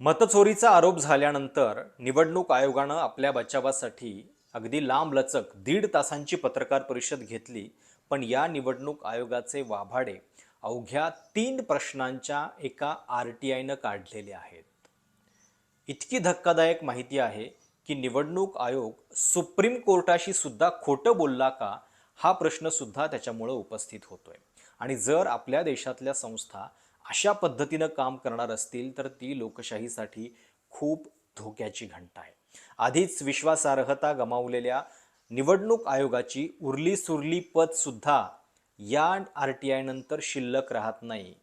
मतचोरीचा आरोप झाल्यानंतर निवडणूक आयोगानं आपल्या बचावासाठी अगदी लांबलचक दीड तासांची पत्रकार परिषद घेतली पण या निवडणूक आयोगाचे वाभाडे अवघ्या तीन प्रश्नांच्या एका आर टी आयनं काढलेले आहेत. इतकी धक्कादायक माहिती आहे की निवडणूक आयोग सुप्रीम कोर्टाशी सुद्धा खोटं बोलला का हा प्रश्न सुद्धा त्याच्यामुळं उपस्थित होतोय. आणि जर आपल्या देशातल्या संस्था अशा पद्धतीनं काम करणार असतील तर ती लोकशाहीसाठी खूप धोक्याची घंटा आहे. आधीच विश्वासार्हता गमावलेल्या निवडणूक आयोगाची उरली सुरली पदसुद्धा या आर टी आयनंतर शिल्लक राहत नाही.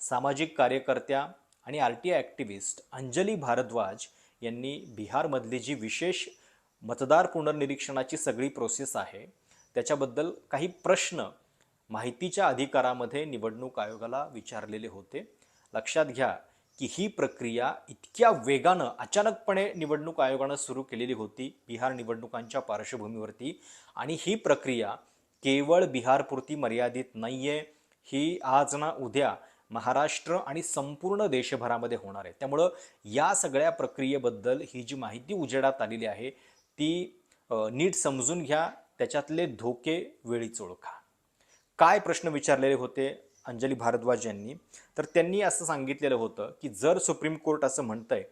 सामाजिक कार्यकर्त्या आणि R T I activist Anjali Bhardwaj यांनी बिहारमधली जी विशेष मतदार पुनर्निरीक्षणाची सगळी प्रोसेस आहे त्याच्याबद्दल काही प्रश्न माहितीच्या अधिकारामध्ये निवडणूक आयोगाला विचारलेले होते. लक्षात घ्या की ही प्रक्रिया इतक्या वेगानं अचानकपणे निवडणूक आयोगानं सुरू केलेली होती बिहार निवडणुकांच्या पार्श्वभूमीवरती. आणि ही प्रक्रिया केवळ बिहारपुरती मर्यादित नाही आहे ही आज ना उद्या महाराष्ट्र आणि संपूर्ण देशभरामध्ये होणार आहे. त्यामुळं या सगळ्या प्रक्रियेबद्दल ही जी माहिती उजेडात आलेली आहे ती नीट समजून घ्या. त्याच्यातले धोके वेळीच ओळखा काय प्रश्न विचारलेले होते अंजली भारद्वाज यांनी? तर त्यांनी असं सांगितलेलं होतं की जर सुप्रीम कोर्ट असं म्हणतंय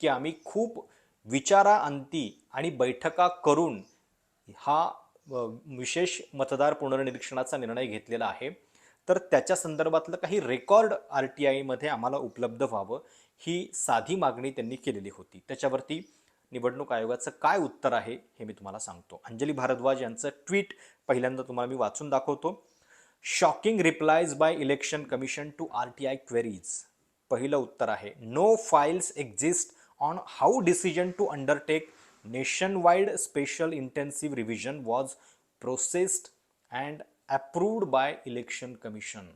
की आम्ही खूप विचाराअंती आणि बैठका करून हा विशेष मतदार पुनर्निरीक्षणाचा निर्णय घेतलेला आहे तर त्याच्या संदर्भातलं काही रेकॉर्ड आर टी आयमध्ये आम्हाला उपलब्ध व्हावं ही साधी मागणी त्यांनी केलेली होती. त्याच्यावरती निवडणूक आयोगाचं काय उत्तर आहे हे मी तुम्हाला सांगतो. अंजली भारद्वाज यांचं ट्विट पहिल्यांदा तुम्हाला मी वाचून दाखवतो. Shocking replies by election commission to R T I queries पहिलं उत्तर आहे no files exist on how decision to undertake nationwide special intensive revision was processed and approved by election commission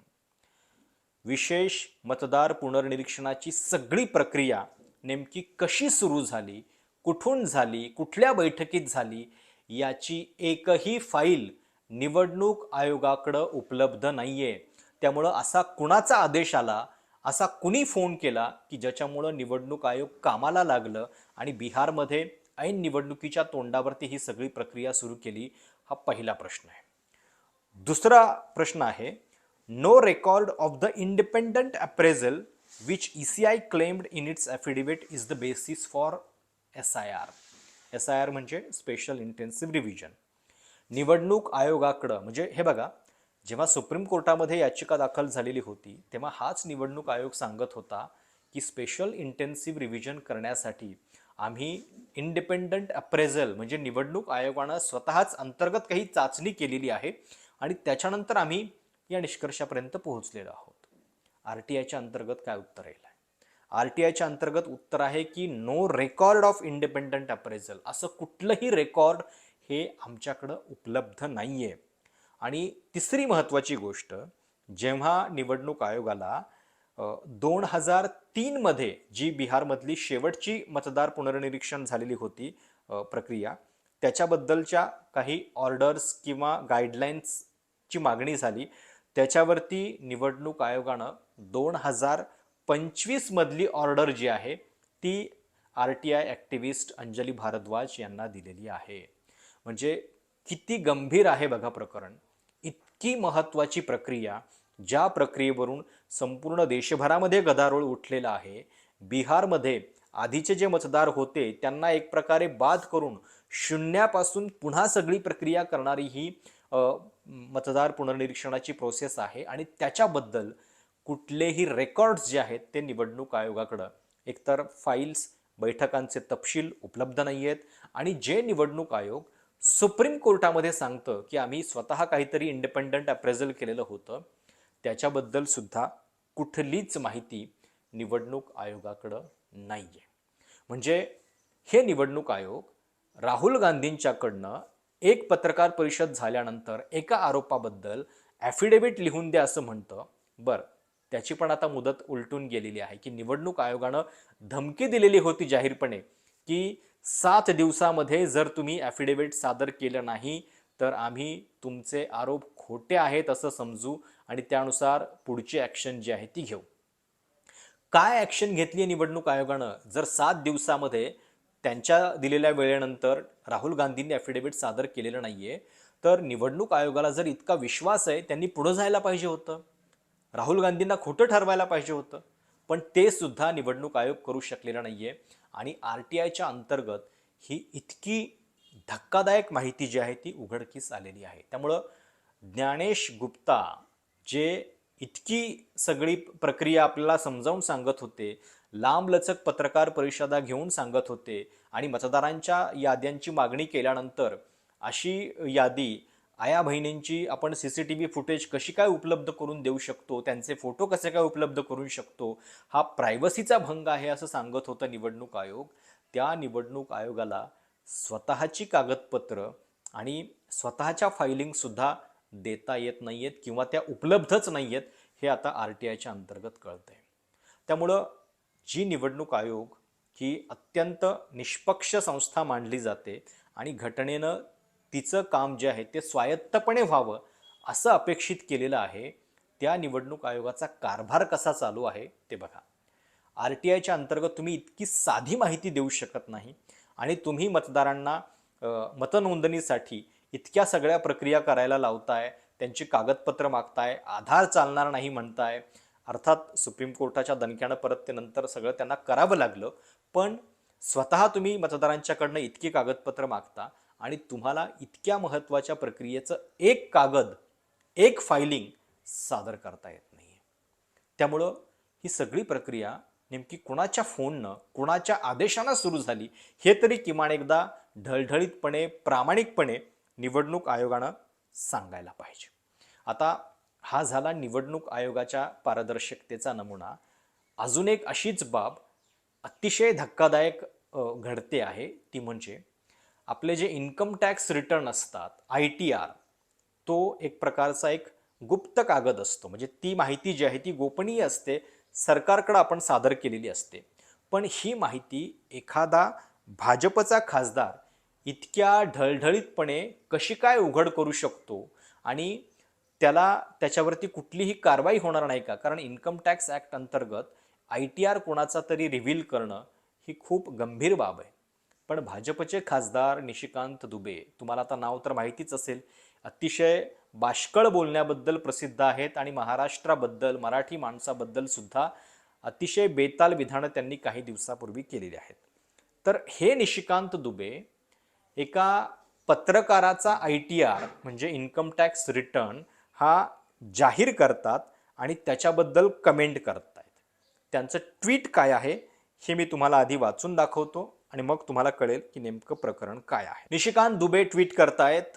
विशेष मतदार पुनर्निरीक्षणाची सगळी प्रक्रिया नेमकी कशी सुरू झाली कुठून झाली कुठल्या बैठकीत झाली याची एकही फाईल निवडणूक आयोगाकडं उपलब्ध नाही आहे त्यामुळं असा कुणाचा आदेश आला असा कुणी फोन केला की ज्याच्यामुळं निवडणूक आयोग कामाला लागलं आणि बिहारमध्ये ऐन निवडणुकीच्या तोंडावरती ही सगळी प्रक्रिया सुरू केली हा पहिला प्रश्न आहे. दुसरा प्रश्न आहे no record of the independent appraisal which E C I claimed in its affidavit is the basis for S I R S I R म्हणजे स्पेशल इंटेन्सिव्ह रिव्हिजन निवडणूक आयोगाकडं म्हणजे हे बघा जेव्हा सुप्रीम कोर्टामध्ये याचिका दाखल झालेली होती तेव्हा हाच निवडणूक आयोग सांगत होता की स्पेशल इंटेन्सिव्ह रिव्हिजन करण्यासाठी आम्ही इंडिपेंडंट अप्रेझल म्हणजे निवडणूक आयोगानं स्वतःच अंतर्गत काही चाचणी केलेली आहे आणि त्याच्यानंतर आम्ही या निष्कर्षापर्यंत पोहोचलेलो आहोत. आर टी आयच्या अंतर्गत काय उत्तर येईल आर टी आयच्या अंतर्गत उत्तर आहे की no record of independent appraisal असं कुठलंही रेकॉर्ड हे आमच्याकडं उपलब्ध नाही आहे आणि तिसरी महत्त्वाची गोष्ट जेव्हा निवडणूक आयोगाला दोन हजार तीनमध्ये जी बिहारमधली शेवटची मतदार पुनर्निरीक्षण झालेली होती प्रक्रिया त्याच्याबद्दलच्या काही ऑर्डर्स किंवा गाईडलाईन्सची मागणी झाली. त्याच्यावरती निवडणूक आयोगानं दोन हजार पंचवीसमधली ऑर्डर जी आहे ती R T I activist Anjali Bhardwaj यांना दिलेली आहे. म्हणजे किती गंभीर आहे बघा प्रकरण. इतकी महत्त्वाची प्रक्रिया ज्या प्रक्रियेवरून संपूर्ण देशभरामध्ये गदारोळ उठलेला आहे. बिहारमध्ये आधीचे जे मतदार होते त्यांना एक प्रकारे बाद करून शून्यापासून पुन्हा सगळी प्रक्रिया करणारी ही मतदार पुनर्निरीक्षणाची प्रोसेस आहे आणि त्याच्याबद्दल कुठलेही रेकॉर्ड्स जे आहेत ते निवडणूक आयोगाकडं. एकतर फाईल्स बैठकांचे तपशील उपलब्ध नाही आहेत आणि जे निवडणूक आयोग सुप्रीम कोर्टामध्ये सांगतं की आम्ही स्वतः काहीतरी इंडिपेंडंट अप्रेझल केलेलं होतं. त्याच्याबद्दल सुद्धा कुठलीच माहिती निवडणूक आयोगाकडं नाही आहे म्हणजे हे निवडणूक आयोग राहुल गांधींच्याकडनं एक पत्रकार परिषद झाल्यानंतर एका आरोपाबद्दल ॲफिडेव्हिट लिहून द्या असं म्हणतं. बरं त्याची पण आता मुदत उलटून गेलेली आहे की निवडणूक आयोगानं धमकी दिलेली होती जाहीरपणे की सात दिवसामध्ये जर तुम्ही ॲफिडेविट सादर केलं नाही तर आम्ही तुमचे आरोप खोटे आहेत असं समजू आणि त्यानुसार पुढची ॲक्शन जी आहे ती घेऊ. काय ॲक्शन घेतली आहे निवडणूक आयोगानं? जर सात दिवसामध्ये त्यांच्या दिलेल्या वेळेनंतर राहुल गांधींनी ॲफिडेविट सादर केलेलं नाही आहे तर निवडणूक आयोगाला जर इतका विश्वास आहे त्यांनी पुढं जायला पाहिजे होतं. राहुल गांधींना खोटं ठरवायला पाहिजे होतं. पण ते सुद्धा निवडणूक आयोग करू शकलेला नाही आहे आणि आर टी आयच्या अंतर्गत ही इतकी धक्कादायक माहिती जी आहे ती उघडकीस आलेली आहे. त्यामुळं ज्ञानेश गुप्ता जे इतकी सगळी प्रक्रिया आपल्याला समजावून सांगत होते लांबलचक पत्रकार परिषदा घेऊन सांगत होते आणि मतदारांच्या याद्यांची मागणी केल्यानंतर अशी यादी आया बहिणींची आपण C C T V footage कशी काय उपलब्ध करून देऊ शकतो? त्यांचे फोटो कसे काय उपलब्ध करू शकतो? हा प्रायव्हसीचा भंग आहे असं सांगत होतं निवडणूक आयोग. त्या निवडणूक आयोगाला स्वतःची कागदपत्र आणि स्वतःच्या फायलिंगसुद्धा देता येत नाही आहेत किंवा त्या उपलब्धच नाही आहेत हे आता आर टी आयच्या अंतर्गत कळतंय. त्यामुळं जी निवडणूक आयोग ही अत्यंत निष्पक्ष संस्था मानली जाते आणि घटनेनं तिचं काम जे आहे ते स्वायत्तपणे व्हावं असं अपेक्षित केलेलं आहे. त्या निवडणूक आयोगाचा कारभार कसा चालू आहे ते बघा. आर टी आयच्या अंतर्गत तुम्ही इतकी साधी माहिती देऊ शकत नाही आणि तुम्ही मतदारांना मतनोंदणीसाठी इतक्या सगळ्या प्रक्रिया करायला लावताय त्यांची कागदपत्र मागताय आधार चालणार नाही म्हणताय. अर्थात सुप्रीम कोर्टाच्या दणक्यानं परत ते नंतर सगळं त्यांना करावं लागलं. पण स्वतः तुम्ही मतदारांच्याकडनं इतकी कागदपत्र मागता आणि तुम्हाला इतक्या महत्त्वाच्या प्रक्रियेचं एक कागद एक फायलिंग सादर करता येत नाही त्यामुळं ही सगळी प्रक्रिया नेमकी कुणाच्या फोननं कुणाच्या आदेशानं सुरू झाली हे तरी किमान एकदा ढळढळीतपणे प्रामाणिकपणे निवडणूक आयोगानं सांगायला पाहिजे. आता हा झाला निवडणूक आयोगाच्या पारदर्शकतेचा नमुना. अजून एक अशीच बाब अतिशय धक्कादायक घडते आहे ती म्हणजे आपले जे इन्कम टॅक्स रिटर्न असतात आय टी आर तो एक प्रकारचा एक गुप्त कागद असतो. म्हणजे ती माहिती जी आहे ती गोपनीय असते सरकारकडं आपण सादर केलेली असते. पण ही माहिती एखादा भाजपचा खासदार इतक्या ढळढळीतपणे कशी काय उघड करू शकतो आणि त्याला त्याच्यावरती कुठलीही कारवाई होणार नाही का? कारण इन्कम टॅक्स ॲक्ट अंतर्गत आय टी आर कोणाचा तरी रिव्हील करणं ही खूप गंभीर बाब आहे. पण भाजपचे खासदार निशिकांत दुबे तुम्हाला आता नाव तर माहितीच असेल अतिशय बाष्कळ बोलण्याबद्दल प्रसिद्ध आहेत आणि महाराष्ट्राबद्दल मराठी माणसाबद्दल सुद्धा अतिशय बेताल विधानं त्यांनी काही दिवसापूर्वी केलेली आहेत. तर हे निशिकांत दुबे एका पत्रकाराचा आय टी आर म्हणजे इन्कम टॅक्स रिटर्न हा जाहीर करतात आणि त्याच्याबद्दल कमेंट करतायत. त्यांचं ट्विट काय आहे हे मी तुम्हाला आधी वाचून दाखवतो. आणि मग तुम्हाला कळेल की नेमकं प्रकरण काय आहे. निशिकांत दुबे ट्विट करतायत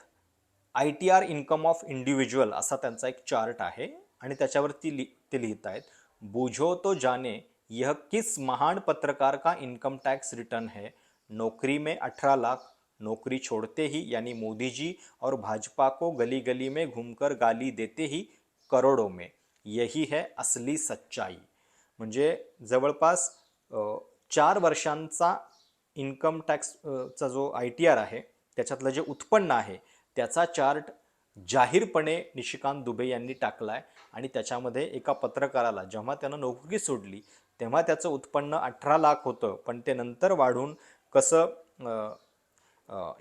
I T R income of individual असा त्यांचा एक चार्ट आहे आणि त्याच्यावरती लि ते लिहित आहेत बुझो तो जाने यह किस महान पत्रकार का इनकम टैक्स रिटर्न है? नौकरी में अठारह लाख नौकरी छोड़ते ही यानी मोदी जी और भाजपा को गली गली में घूमकर गाली देते ही करोड़ों में। यही है असली सच्चाई. म्हणजे जवळपास चार वर्षांचा इन्कम टॅक्सचा जो आय टी आर आहे त्याच्यातलं जे उत्पन्न आहे त्याचा चार्ट जाहीरपणे निशिकांत दुबे यांनी टाकला आहे आणि त्याच्यामध्ये एका पत्रकाराला जेव्हा त्यानं नोकरी सोडली तेव्हा त्याचं उत्पन्न अठरा लाख होतं पण ते नंतर वाढून कसं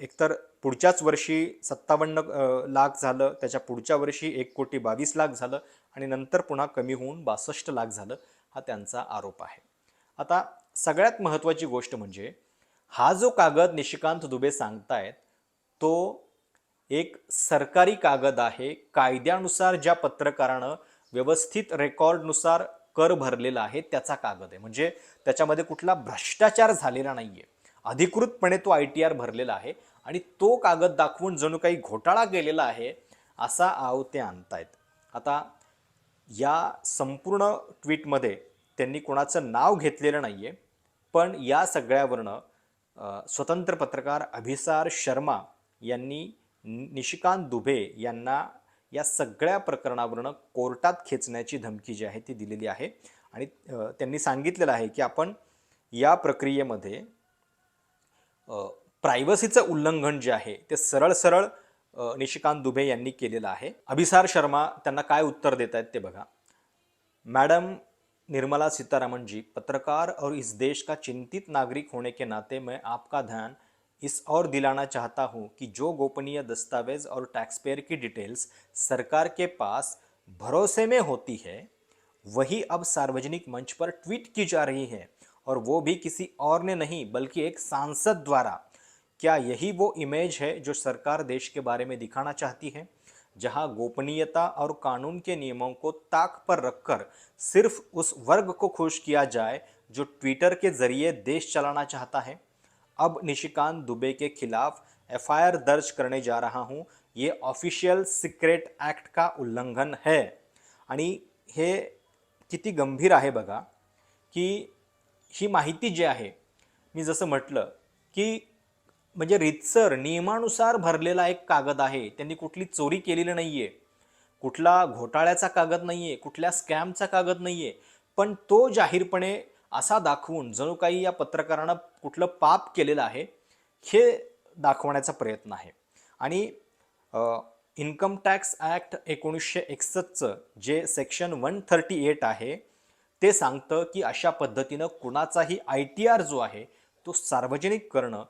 एकतर पुढच्याच वर्षी सत्तावन्न लाख झालं त्याच्या पुढच्या वर्षी एक कोटी बावीस लाख झालं आणि नंतर पुन्हा कमी होऊन बासष्ट लाख झालं हा त्यांचा आरोप आहे. आता सगळ्यात महत्त्वाची गोष्ट म्हणजे हा जो कागद निशिकांत दुबे सांगतायत तो एक सरकारी कागद आहे. कायद्यानुसार ज्या पत्रकारानं व्यवस्थित रेकॉर्डनुसार कर भरलेला आहे त्याचा कागद आहे. म्हणजे त्याच्यामध्ये कुठला भ्रष्टाचार झालेला नाही आहे अधिकृतपणे तो आय टी आर भरलेला आहे आणि तो कागद दाखवून जणू काही घोटाळा केलेला आहे असा आव ते आणतायत. आता या संपूर्ण ट्विटमध्ये त्यांनी कोणाचं नाव घेतलेलं नाही आहे पण या सगळ्यावरनं स्वतंत्र पत्रकार अभिसार शर्मा यांनी निशिकांत दुबे यांना या सगळ्या प्रकरणावरनं कोर्टात खेचण्याची धमकी जी आहे ती दिलेली आहे. आणि त्यांनी सांगितलेलं आहे की आपण या प्रक्रियेमध्ये प्रायव्हसीचं उल्लंघन जे आहे ते सरळ सरळ निशिकांत दुबे यांनी केलेलं आहे. अभिसार शर्मा त्यांना काय उत्तर देत आहेत ते बघा. मॅडम निर्मला सीतारमण जी, पत्रकार और इस देश का चिंतित नागरिक होने के नाते मैं आपका ध्यान इस और दिलाना चाहता हूँ कि जो गोपनीय दस्तावेज़ और टैक्स पेयर की डिटेल्स सरकार के पास भरोसे में होती है, वही अब सार्वजनिक मंच पर ट्वीट की जा रही है और वो भी किसी और ने नहीं, बल्कि एक सांसद द्वारा। क्या यही वो इमेज है जो सरकार देश के बारे में दिखाना चाहती है? जहाँ गोपनीयता और कानून के नियमों को ताक पर रखकर सिर्फ़ उस वर्ग को खुश किया जाए जो ट्विटर के ज़रिए देश चलाना चाहता है। अब निशिकांत दुबे के खिलाफ एफआईआर दर्ज करने जा रहा हूँ। ये ऑफिशियल सिक्रेट ॲक्ट का उल्लंघन है। आणि हे किती गंभीर आहे बघा की ही माहिती जी आहे, मी जसं म्हटलं की म्हणजे रितसर नियमानुसार भरलेला एक कागद आहे. त्यांनी कुठली चोरी केलेली नाही आहे कुठला घोटाळ्याचा कागद नाही आहे कुठल्या स्कॅमचा कागद नाही आहे पण तो जाहीरपणे असा दाखवून जणू काही या पत्रकारानं कुठलं पाप केलेलं आहे हे दाखवण्याचा प्रयत्न आहे. आणि इन्कम टॅक्स ॲक्ट एकोणीसशे एकसष्टचं जे सेक्शन वन थर्टी एट आहे ते सांगतं की अशा पद्धतीनं कुणाचाही आय टी आर जो आहे तो सार्वजनिक करणं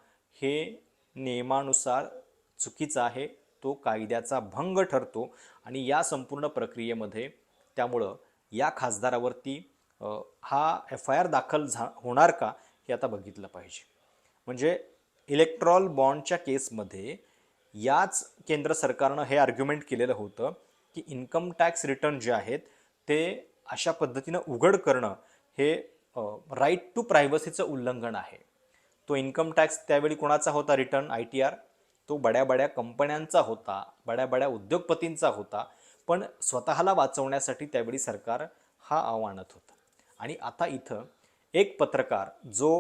हे नियमानुसार चुकीचं आहे तो कायद्याचा भंग ठरतो आणि या संपूर्ण प्रक्रियेमध्ये त्यामुळं या खासदारावरती हा एफ आय आर दाखल झा होणार का हे आता बघितलं पाहिजे. म्हणजे इलेक्ट्रॉल बॉन्डच्या केसमध्ये याच केंद्र सरकारनं हे आर्ग्युमेंट केलेलं होतं की इन्कम टॅक्स रिटर्न जे आहेत ते अशा पद्धतीनं उघड करणं हे राईट टू प्रायव्हसीचं उल्लंघन आहे. तो इन्कम टॅक्स त्यावेळी कोणाचा होता? Return I T R. तो बड्या बड्या कंपन्यांचा होता बड्या बड्या उद्योगपतींचा होता. पण स्वतःला वाचवण्यासाठी त्यावेळी सरकार हा आव्हानत होता. आणि आता इथं एक पत्रकार जो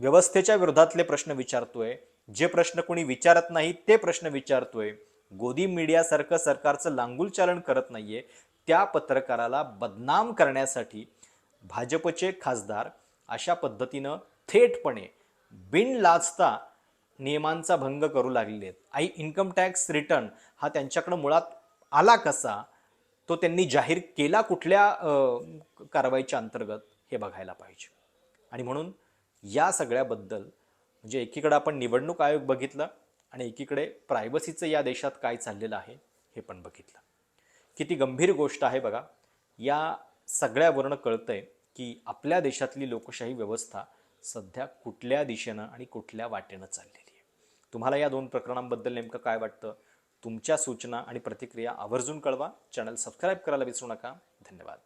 व्यवस्थेच्या विरोधातले प्रश्न विचारतोय जे प्रश्न कोणी विचारत नाही ते प्रश्न विचारतोय. गोदी मीडियासारखं सरकारचं लांगुल चालन करत नाहीये. त्या पत्रकाराला बदनाम करण्यासाठी भाजपचे खासदार अशा पद्धतीनं थेटपणे बिन लाजता नियमांचा भंग करू लागलेले आहेत. आई इन्कम टॅक्स रिटर्न हा त्यांच्याकडं मुळात आला कसा? तो त्यांनी जाहीर केला कुठल्या कारवाईच्या अंतर्गत? हे बघायला पाहिजे. आणि म्हणून या सगळ्याबद्दल म्हणजे एकीकडे आपण निवडणूक आयोग बघितलं आणि एकीकडे प्रायव्हसीचं या देशात काय चाललेलं आहे हे पण बघितलं. किती गंभीर गोष्ट आहे बघा. या सगळ्यावरनं कळतं आहे की आपल्या देशातली लोकशाही व्यवस्था सध्या कुठल्या दिशेनं आणि कुठल्या वाटेनं चाललेली आहे? तुम्हाला या दोन प्रकरणांबद्दल नेमकं काय वाटतं? तुमच्या सूचना आणि प्रतिक्रिया आवर्जून कळवा. चॅनल सबस्क्राईब करायला विसरू नका. धन्यवाद.